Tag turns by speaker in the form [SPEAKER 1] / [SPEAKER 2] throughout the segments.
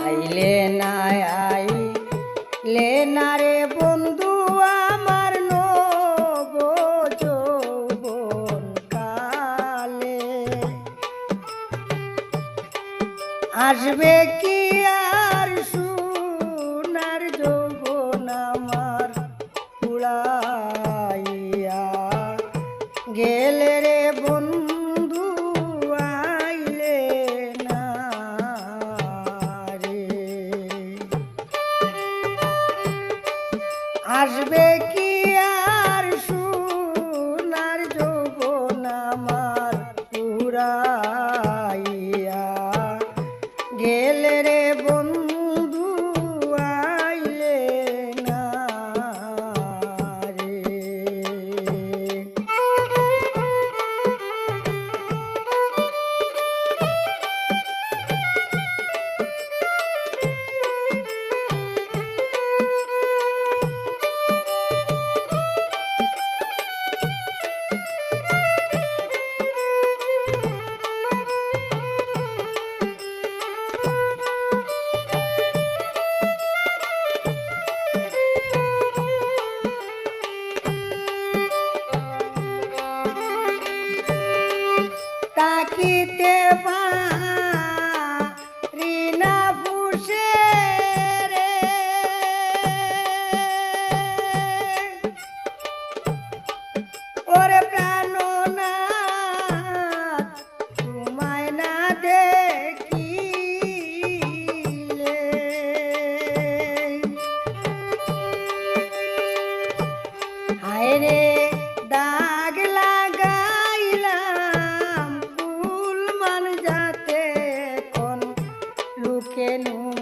[SPEAKER 1] আইলে না আসবে কি আর সোনার যৌবন আমার উড়াইয়া গেলে রে বন্ধু আর তাকিতে পারি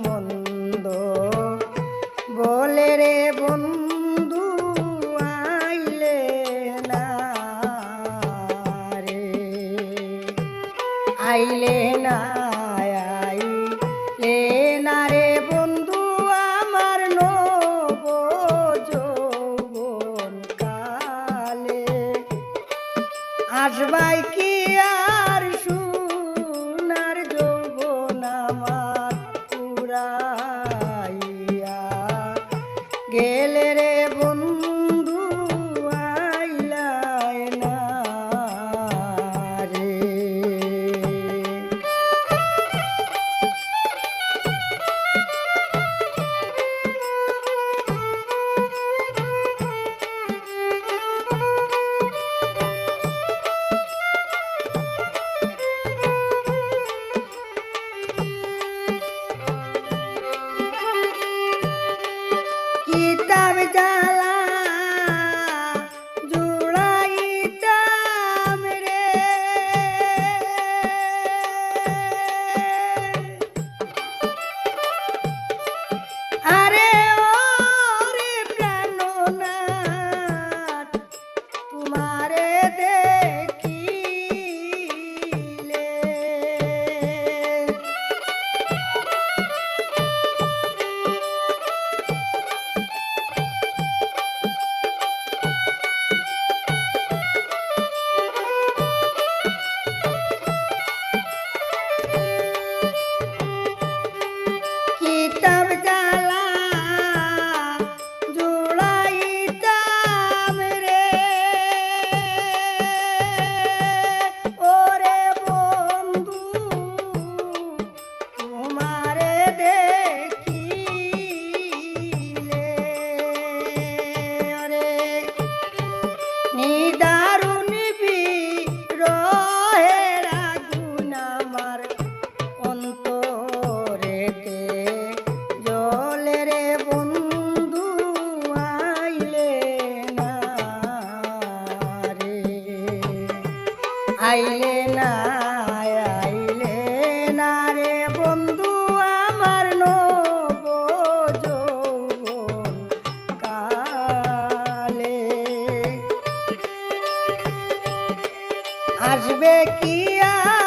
[SPEAKER 1] মন্দ বলে রে বন্ধু আইলে না রে। আইলে না da আসবে কি আর?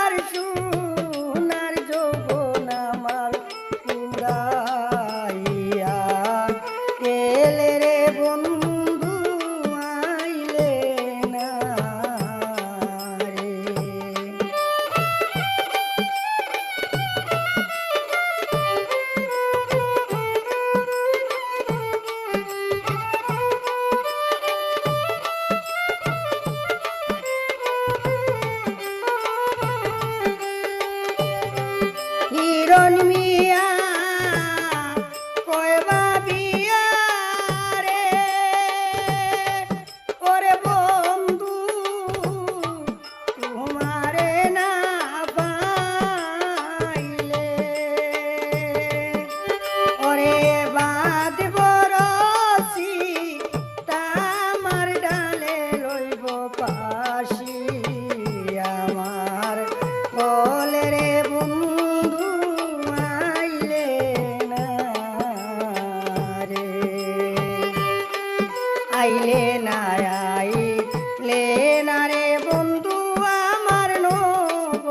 [SPEAKER 1] লে না রে বন্ধু আমার নব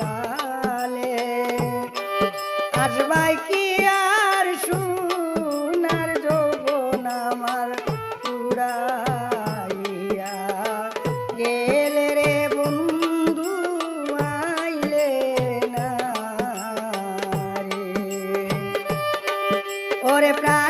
[SPEAKER 1] কালে। আসবাই কি আর সুনার যৌবন আমার উড়াইয়া গেলে রে বন্ধু আইলে ওরে প্রায়